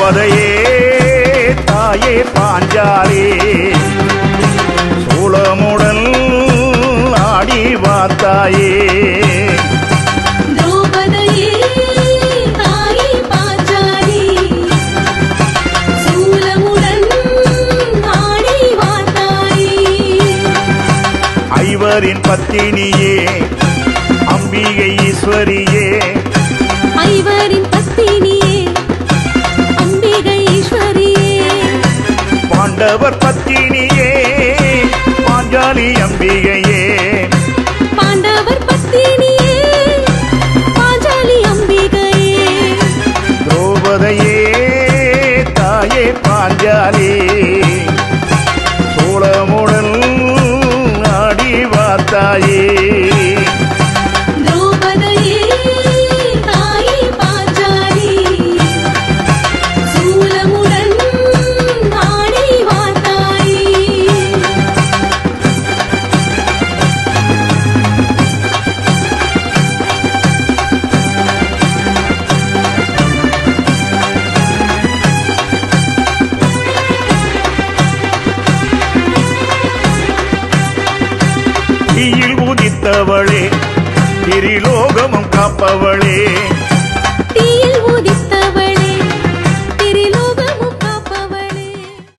திரௌபதையே தாயே பாஞ்சாலே. சூளமுடன் ஆடி வாத்தாயே ஐவரின் பத்தினியே அம்பிகை ஈஸ்வரியே. பாண்டவர் பத்தினியே பாஞ்சாலி அம்பிகையே. பாண்டவர் பத்தினியே பாஞ்சாலி அம்பிகையே. திரௌபதையே தாயே பாஞ்சாலி. சோழமுடன் ஆடி வாத்தாயே. தீயில் உதித்தவளே திரிலோகமும் காப்பவளே.